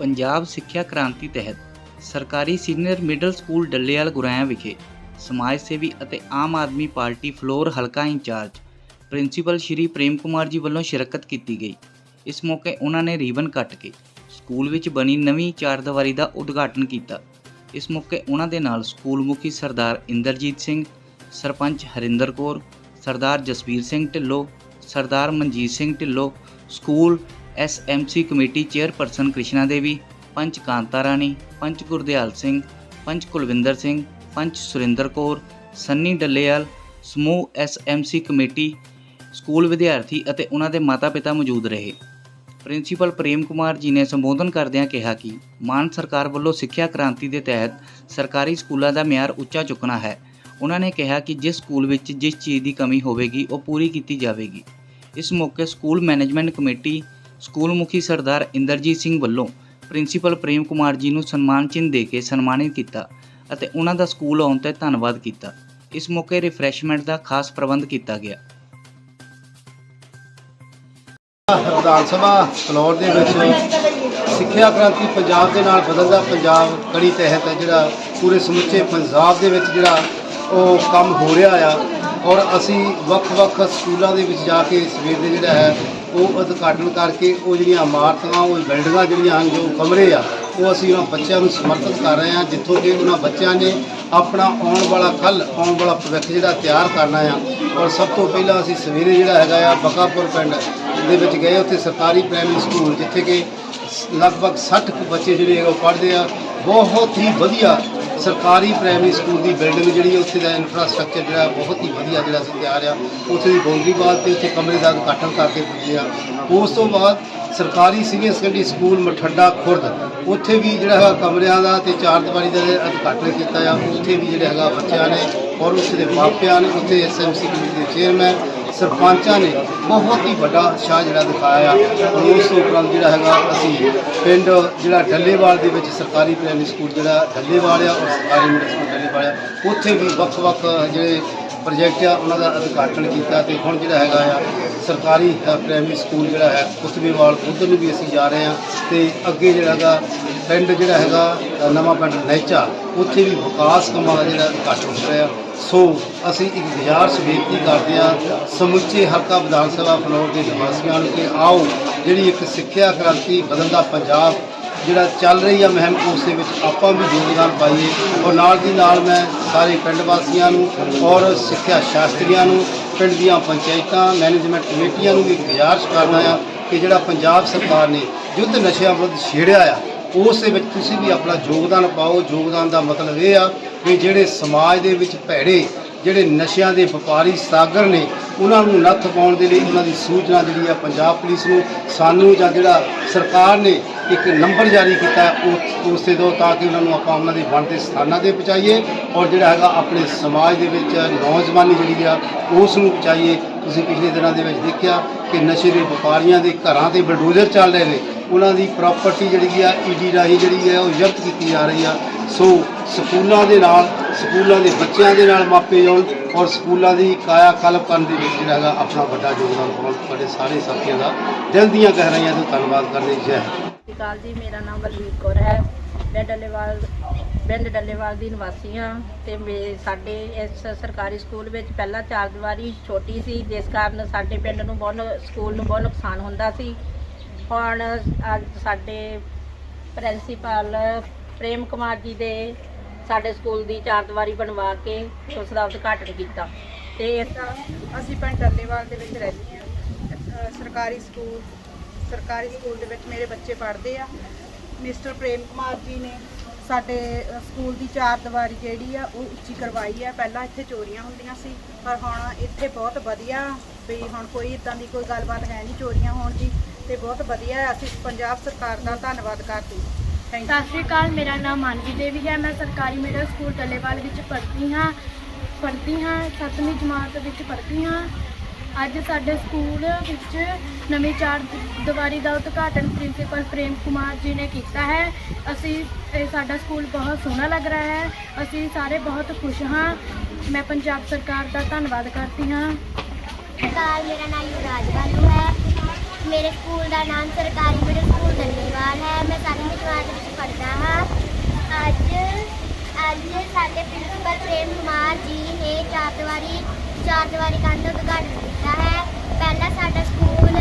ਪੰਜਾਬ ਸਿੱਖਿਆ ਕ੍ਰਾਂਤੀ ਤਹਿਤ ਸਰਕਾਰੀ senior middle school Dallewal Guraya ਵਿਖੇ ਸਮਾਜ ਸੇਵੀ ਅਤੇ ਆਮ ਆਦਮੀ ਪਾਰਟੀ ਫਲੋਰ ਹਲਕਾ ਇੰਚਾਰਜ ਪ੍ਰਿੰਸੀਪਲ ਸ਼੍ਰੀ ਪ੍ਰੇਮ ਕੁਮਾਰ ਜੀ ਵੱਲੋਂ ਸ਼ਿਰਕਤ ਕੀਤੀ ਗਈ। ਇਸ ਮੌਕੇ ਉਹਨਾਂ ਨੇ ਰੀਬਨ ਕੱਟ ਕੇ ਸਕੂਲ ਵਿੱਚ ਬਣੀ ਨਵੀਂ ਚਾਰਦੀਵਾਰੀ ਦਾ ਉਦਘਾਟਨ ਕੀਤਾ। ਇਸ ਮੌਕੇ ਉਹਨਾਂ ਦੇ ਨਾਲ ਸਕੂਲ ਮੁਖੀ Sardar Inderjit Singh, sarpanch Harinder Kaur, Sardar Jasvir Singh Dhillon, Sardar Manjit Singh Dhillon, school SMC committee chairperson Krishna Devi, ਪੰਚ ਕਾਂਤਾ ਰਾਣੀ, ਪੰਚ ਗੁਰਦਿਆਲ ਸਿੰਘ, ਪੰਚ ਕੁਲਵਿੰਦਰ ਸਿੰਘ, ਪੰਚ ਸੁਰਿੰਦਰ ਕੌਰ, ਸੰਨੀ ਡੱਲੇਵਾਲ, ਸਮੂਹ ਐਸਐਮਸੀ ਕਮੇਟੀ, ਸਕੂਲ ਵਿਦਿਆਰਥੀ ਅਤੇ ਉਹਨਾਂ ਦੇ ਮਾਤਾ-ਪਿਤਾ ਮੌਜੂਦ ਰਹੇ। ਪ੍ਰਿੰਸੀਪਲ ਪ੍ਰੇਮ ਕੁਮਾਰ ਜੀ ਨੇ ਸੰਬੋਧਨ ਕਰਦਿਆਂ ਕਿਹਾ ਕਿ ਮਾਨ ਸਰਕਾਰ ਵੱਲੋਂ ਸਿੱਖਿਆ ਕ੍ਰਾਂਤੀ ਦੇ ਤਹਿਤ ਸਰਕਾਰੀ ਸਕੂਲਾਂ ਦਾ ਮਿਆਰ ਉੱਚਾ ਚੁੱਕਣਾ ਹੈ। ਉਹਨਾਂ ਨੇ ਕਿਹਾ ਕਿ ਜਿਸ ਸਕੂਲ ਵਿੱਚ ਜਿਸ ਚੀਜ਼ ਦੀ ਕਮੀ ਹੋਵੇਗੀ, ਉਹ ਪੂਰੀ ਕੀਤੀ ਜਾਵੇਗੀ। ਇਸ ਮੌਕੇ ਸਕੂਲ ਮੈਨੇਜਮੈਂਟ ਕਮੇਟੀ ਸਕੂਲ ਮੁਖੀ ਸਰਦਾਰ ਇੰਦਰਜੀਤ ਸਿੰਘ ਵੱਲੋਂ ਪ੍ਰਿੰਸੀਪਲ ਪ੍ਰੇਮ ਕੁਮਾਰ ਜੀ ਨੂੰ ਸਨਮਾਨ ਚਿੰਨ੍ਹ ਦੇ ਕੇ ਸਨਮਾਨਿਤ ਕੀਤਾ ਅਤੇ ਉਹਨਾਂ ਦਾ ਸਕੂਲ ਆਉਣ ਤੇ ਧੰਨਵਾਦ ਕੀਤਾ। ਇਸ ਮੌਕੇ ਰਿਫਰੈਸ਼ਮੈਂਟ ਦਾ ਖਾਸ ਪ੍ਰਬੰਧ ਕੀਤਾ ਗਿਆ। ਵਿਧਾਨ ਸਭਾ ਫਲੋਰ ਦੇ ਵਿੱਚ ਸਿੱਖਿਆ ਕ੍ਰਾਂਤੀ ਪੰਜਾਬ ਦੇ ਨਾਲ ਬਦਲਦਾ ਪੰਜਾਬ ਕੜੀ ਤਹਿਤ ਹੈ, ਜਿਹੜਾ ਪੂਰੇ ਸਮੁੱਚੇ ਪੰਜਾਬ ਦੇ ਵਿੱਚ ਜਿਹੜਾ ਉਹ ਕੰਮ ਹੋ ਰਿਹਾ ਆ ਔਰ ਅਸੀਂ ਵੱਖ-ਵੱਖ ਸਕੂਲਾਂ ਦੇ ਵਿੱਚ ਜਾ ਕੇ ਸਵੇਰ ਦੇ ਜਿਹੜਾ ਹੈ ਉਹ ਉਦਘਾਟਨ ਕਰਕੇ ਉਹ ਜਿਹੜੀਆਂ ਇਮਾਰਤਾਂ, ਉਹ ਬਿਲਡਿੰਗਾਂ ਜਿਹੜੀਆਂ ਹਨ, ਜੋ ਕਮਰੇ ਆ, ਉਹ ਅਸੀਂ ਉਹਨਾਂ ਬੱਚਿਆਂ ਨੂੰ ਸਮਰਪਿਤ ਕਰ ਰਹੇ ਹਾਂ, ਜਿੱਥੋਂ ਕਿ ਉਹਨਾਂ ਬੱਚਿਆਂ ਨੇ ਆਪਣਾ ਆਉਣ ਵਾਲਾ ਕੱਲ, ਆਉਣ ਵਾਲਾ ਭਵਿੱਖ ਜਿਹੜਾ ਤਿਆਰ ਕਰਨਾ ਆ। ਔਰ ਸਭ ਤੋਂ ਪਹਿਲਾਂ ਅਸੀਂ ਸਵੇਰੇ ਜਿਹੜਾ ਹੈਗਾ ਆ, ਬਕਾਪੁਰ ਪਿੰਡ ਦੇ ਵਿੱਚ ਗਏ, ਉੱਥੇ ਸਰਕਾਰੀ ਪ੍ਰਾਇਮਰੀ ਸਕੂਲ ਜਿੱਥੇ ਕਿ ਲਗਭਗ 60 ਕੁ ਬੱਚੇ ਜਿਹੜੇ ਹੈਗੇ ਉਹ ਪੜ੍ਹਦੇ ਆ। ਬਹੁਤ ਹੀ ਵਧੀਆ ਸਰਕਾਰੀ ਪ੍ਰਾਇਮਰੀ ਸਕੂਲ ਦੀ ਬਿਲਡਿੰਗ ਜਿਹੜੀ ਹੈ, ਉੱਥੇ ਦਾ ਇਨਫਰਾਸਟ੍ਰਕਚਰ ਜਿਹੜਾ ਬਹੁਤ ਹੀ ਵਧੀਆ ਜਿਹੜਾ ਅਸੀਂ ਤਿਆਰ ਆ ਉੱਥੇ ਦੀ ਬਾਉਂਡਰੀ ਵਾਲ ਤੇ ਉੱਥੇ ਕਮਰੇ ਦਾ ਉਦਘਾਟਨ ਕਰਕੇ ਪੁੱਜੇ ਆ ਉਸ ਤੋਂ ਬਾਅਦ ਸਰਕਾਰੀ senior secondary school Mathadda Khurd ਉੱਥੇ ਵੀ ਜਿਹੜਾ ਹੈਗਾ ਕਮਰਿਆਂ ਦਾ ਤੇ ਚਾਰ ਦੀਵਾਰੀ ਦਾ ਉਦਘਾਟਨ ਕੀਤਾ ਆ। ਉੱਥੇ ਵੀ ਜਿਹੜਾ ਹੈਗਾ ਬੱਚਿਆਂ ਨੇ ਔਰ ਉੱਥੇ ਦੇ ਮਾਪਿਆਂ ਨੇ ਉੱਥੇ ਐਸਐਮਸੀ ਕਮੇਟੀ ਦੇ ਚੇਅਰਮੈਨ ਸਰਪੰਚਾਂ ਨੇ ਬਹੁਤ ਹੀ ਵੱਡਾ ਉਤਸ਼ਾਹ ਜਿਹੜਾ ਦਿਖਾਇਆ। ਆ ਔਰ ਉਸ ਤੋਂ ਉਪਰੰਤ ਜਿਹੜਾ ਹੈਗਾ, ਅਸੀਂ ਪਿੰਡ ਜਿਹੜਾ ਢੱਲੇਵਾਲ ਦੇ ਵਿੱਚ ਸਰਕਾਰੀ ਪ੍ਰਾਇਮਰੀ ਸਕੂਲ ਜਿਹੜਾ ਢੱਲੇਵਾਲ ਆ ਔਰ ਸਰਕਾਰੀ ਮਿਡਲ ਸਕੂਲ ਢੱਲੇਵਾਲ ਆ, ਉੱਥੇ ਵੀ ਵੱਖ-ਵੱਖ ਜਿਹੜੇ ਪ੍ਰੋਜੈਕਟ ਆ, ਉਹਨਾਂ ਦਾ ਉਦਘਾਟਨ ਕੀਤਾ ਤੇ ਹੁਣ ਜਿਹੜਾ ਹੈਗਾ ਆ, ਸਰਕਾਰੀ ਪ੍ਰਾਇਮਰੀ ਸਕੂਲ ਜਿਹੜਾ ਹੈ, ਕੁਤਬੇਵਾਲ, ਉਧਰ ਨੂੰ ਵੀ ਅਸੀਂ ਜਾ ਰਹੇ ਹਾਂ ਤੇ ਅੱਗੇ ਜਿਹੜਾ ਹੈਗਾ, ਪਿੰਡ ਜਿਹੜਾ ਹੈਗਾ ਨਵਾਂ ਪਿੰਡ ਨੈਚਾ, ਉੱਥੇ ਵੀ ਵਿਕਾਸ ਕੰਮਾਂ ਦਾ ਜਿਹੜਾ ਉਦਘਾਟਨ ਹੋ ਰਿਹਾ। ਸੋ ਅਸੀਂ ਇੱਕ ਗੁਜ਼ਾਰਿਸ਼ ਬੇਨਤੀ ਕਰਦੇ ਹਾਂ, ਸਮੁੱਚੇ ਹਲਕਾ ਵਿਧਾਨ ਸਭਾ ਫਲੋਰ ਦੇ ਨਿਵਾਸੀਆਂ ਨੂੰ ਕਿ ਆਓ, ਜਿਹੜੀ ਇੱਕ ਸਿੱਖਿਆ ਕ੍ਰਾਂਤੀ ਬਦਲਦਾ ਪੰਜਾਬ ਜਿਹੜਾ ਚੱਲ ਰਹੀ ਆ ਮਹਿਮ ਉਸ ਦੇ ਵਿੱਚ ਆਪਾਂ ਵੀ ਯੋਗਦਾਨ ਪਾਈਏ। ਔਰ ਨਾਲ ਦੀ ਨਾਲ ਮੈਂ ਸਾਰੇ ਪਿੰਡ ਵਾਸੀਆਂ ਨੂੰ ਔਰ ਸਿੱਖਿਆ ਸ਼ਾਸਤਰੀਆਂ ਨੂੰ, ਪਿੰਡ ਦੀਆਂ ਪੰਚਾਇਤਾਂ, ਮੈਨੇਜਮੈਂਟ ਕਮੇਟੀਆਂ ਨੂੰ ਵੀ ਗੁਜ਼ਾਰਿਸ਼ ਕਰਨਾ ਆ ਕਿ ਜਿਹੜਾ ਪੰਜਾਬ ਸਰਕਾਰ ਨੇ ਯੁੱਧ ਨਸ਼ਿਆਂ ਵਿਰੁੱਧ ਛੇੜਿਆ ਆ ਉਸ ਦੇ ਵਿੱਚ ਤੁਸੀਂ ਵੀ ਆਪਣਾ ਯੋਗਦਾਨ ਪਾਓ। ਯੋਗਦਾਨ ਦਾ ਮਤਲਬ ਇਹ ਆ ਕਿ ਜਿਹੜੇ ਸਮਾਜ ਦੇ ਵਿੱਚ ਭੈੜੇ, ਜਿਹੜੇ ਨਸ਼ਿਆਂ ਦੇ ਵਪਾਰੀ ਸਾਗਰ ਨੇ, ਉਹਨਾਂ ਨੂੰ ਨੱਥ ਪਾਉਣ ਦੇ ਲਈ ਉਹਨਾਂ ਦੀ ਸੂਚਨਾ ਜਿਹੜੀ ਆ ਪੰਜਾਬ ਪੁਲਿਸ ਨੂੰ ਸਾਨੂੰ ਜਾਂ ਜਿਹੜਾ ਸਰਕਾਰ ਨੇ ਇੱਕ ਨੰਬਰ ਜਾਰੀ ਕੀਤਾ ਉਹ ਉਸ ਤੇ ਦਿਓ ਤਾਂ ਕਿ ਉਹਨਾਂ ਨੂੰ ਆਪਾਂ ਉਹਨਾਂ ਦੇ ਬਣਦੇ ਸਥਾਨਾਂ ਤੇ ਪਹੁੰਚਾਈਏ ਔਰ ਜਿਹੜਾ ਹੈਗਾ ਆਪਣੇ ਸਮਾਜ ਦੇ ਵਿੱਚ ਨੌਜਵਾਨੀ ਜਿਹੜੀ ਆ, ਉਸ ਨੂੰ ਪਹੁੰਚਾਈਏ। ਤੁਸੀਂ ਪਿਛਲੇ ਦਿਨਾਂ ਦੇ ਵਿੱਚ ਦੇਖਿਆ ਕਿ ਨਸ਼ੇ ਦੇ ਵਪਾਰੀਆਂ ਦੇ ਘਰਾਂ ਤੇ ਬਲਡੋਜ਼ਰ ਚੱਲ ਰਹੇ ਨੇ। ਉਹਨਾਂ ਦੀ ਪ੍ਰਾਪਰਟੀ ਜਿਹੜੀ ਆ ਈਡੀ ਰਾਹੀਂ ਜਿਹੜੀ ਹੈ ਉਹ ਜ਼ਬਤ ਕੀਤੀ ਜਾ ਰਹੀ ਆ। ਸੋ ਸਕੂਲਾਂ ਦੇ ਨਾਲ, ਸਕੂਲਾਂ ਦੇ ਬੱਚਿਆਂ ਦੇ ਨਾਲ ਮਾਪੇ ਜਾਣ ਔਰ ਸਕੂਲਾਂ ਦੀ ਕਾਇਆ ਕਲਪ ਕਰਨ ਦੇ ਵਿੱਚ ਜਿਹੜਾ ਹੈਗਾ, ਆਪਣਾ ਵੱਡਾ ਯੋਗਦਾਨ ਪਾਉਣ। ਤੁਹਾਡੇ ਸਾਰੇ ਸਾਥੀਆਂ ਦਾ ਦਿਲ ਦੀਆਂ ਗਹਿਰਾਈਆਂ ਤੋਂ ਧੰਨਵਾਦ ਕਰਨੇ ਜੈ ਹਿੰਦ। ਸਤਿ ਸ਼੍ਰੀ ਅਕਾਲ ਜੀ, ਮੇਰਾ ਨਾਮ ਬਲਵੀਰ ਕੌਰ ਹੈ। ਮੈਂ ਡੱਲੇਵਾਲ, ਪਿੰਡ ਡੱਲੇਵਾਲ ਦੀ ਨਿਵਾਸੀ ਹਾਂ ਤੇ ਮੇ- ਸਾਡੇ ਇਸ ਸਰਕਾਰੀ ਸਕੂਲ ਵਿੱਚ ਪਹਿਲਾਂ ਚਾਰ ਦੀਵਾਰੀ ਛੋਟੀ ਸੀ, ਜਿਸ ਕਾਰਨ ਸਾਡੇ ਪਿੰਡ ਨੂੰ ਬਹੁਤ, ਸਕੂਲ ਨੂੰ ਬਹੁਤ ਨੁਕਸਾਨ ਹੁੰਦਾ ਸੀ। ਹੁਣ ਅੱਜ ਸਾਡੇ ਪ੍ਰਿੰਸੀਪਲ ਪ੍ਰੇਮ ਕੁਮਾਰ ਜੀ ਦੇ ਸਾਡੇ ਸਕੂਲ ਦੀ ਚਾਰ ਦੀਵਾਰੀ ਬਣਵਾ ਕੇ ਉਸ ਦਾ ਉਦਘਾਟਨ ਕੀਤਾ। ਤੇ ਇਸ ਅਸੀਂ ਪਿੰਡ ਟੱਲੇਵਾਲ ਦੇ ਵਿੱਚ ਰਹਿੰਦੇ ਹਾਂ। ਸਰਕਾਰੀ ਸਕੂਲ ਸਰਕਾਰੀ ਸਕੂਲ ਦੇ ਵਿੱਚ ਮੇਰੇ ਬੱਚੇ ਪੜ੍ਹਦੇ ਆ। ਮਿਸਟਰ ਪ੍ਰੇਮ ਕੁਮਾਰ ਜੀ ਨੇ ਸਾਡੇ ਸਕੂਲ ਦੀ ਚਾਰ ਦੀਵਾਰੀ ਜਿਹੜੀ ਆ, ਉਹ ਉੱਚੀ ਕਰਵਾਈ ਆ। ਪਹਿਲਾਂ ਇੱਥੇ ਚੋਰੀਆਂ ਹੁੰਦੀਆਂ ਸੀ, ਪਰ ਹੁਣ ਇੱਥੇ ਬਹੁਤ ਵਧੀਆ ਵੀ ਹੁਣ ਕੋਈ ਇਦਾਂ ਦੀ ਕੋਈ ਗੱਲਬਾਤ ਹੈ ਨਹੀਂ ਚੋਰੀਆਂ ਹੋਣ ਦੀ। ਤੇ ਬਹੁਤ ਵਧੀਆ। ਅਸੀਂ ਪੰਜਾਬ ਸਰਕਾਰ ਦਾ ਧੰਨਵਾਦ ਕਰਦੇ ਹਾਂ। ਥੈਂਕ ਯੂ ਸਤਿ ਸ਼੍ਰੀ ਅਕਾਲ ਮੇਰਾ ਨਾਮ ਮਾਨਵੀ ਦੇਵੀ ਹੈ। ਮੈਂ ਸਰਕਾਰੀ ਮਿਡਲ ਸਕੂਲ ਟੱਲੇਵਾਲ ਵਿੱਚ ਪੜ੍ਹਦੀ ਹਾਂ। ਪੜ੍ਹਦੀ ਹਾਂ 7ਵੀਂ ਜਮਾਤ ਵਿੱਚ ਪੜ੍ਹਦੀ ਹਾਂ। ਅੱਜ ਸਾਡੇ ਸਕੂਲ ਵਿੱਚ ਨਵੀਂ ਚਾਰ ਦੀਵਾਰੀ ਦਾ ਉਦਘਾਟਨ ਪ੍ਰਿੰਸੀਪਲ ਪ੍ਰੇਮ ਕੁਮਾਰ ਜੀ ਨੇ ਕੀਤਾ ਹੈ। ਅਸੀਂ ਇਹ ਸਾਡਾ ਸਕੂਲ ਬਹੁਤ ਸੋਹਣਾ ਲੱਗ ਰਿਹਾ ਹੈ। ਅਸੀਂ ਸਾਰੇ ਬਹੁਤ ਖੁਸ਼ ਹਾਂ। ਮੈਂ ਪੰਜਾਬ ਸਰਕਾਰ ਦਾ ਧੰਨਵਾਦ ਕਰਦੀ ਹਾਂ। ਸਤਿ ਸ਼੍ਰੀ ਅਕਾਲ ਮੇਰਾ ਨਾਮ ਯੁਵਰਾਜ ਬਾਨੂ ਹੈ। ਮੇਰੇ ਸਕੂਲ ਦਾ ਨਾਮ ਸਰਕਾਰੀ ਮਿਡਲ ਸਕੂਲ ਦੰਨੇਵਾਲ ਹੈ। ਮੈਂ ਸੱਤਵੀਂ ਜਮਾਤ ਵਿੱਚ ਪੜ੍ਹਦਾ ਹਾਂ। ਅੱਜ ਅੱਜ ਸਾਡੇ ਪ੍ਰਿੰਸੀਪਲ ਪ੍ਰੇਮ ਕੁਮਾਰ ਜੀ ਨੇ ਚਾਰ ਦੀਵਾਰੀ ਚਾਰ ਦੀਵਾਰੀ ਕੰਧ ਦਾ ਉਦਘਾਟਨ ਕੀਤਾ ਹੈ। ਪਹਿਲਾਂ ਸਾਡਾ ਸਕੂਲ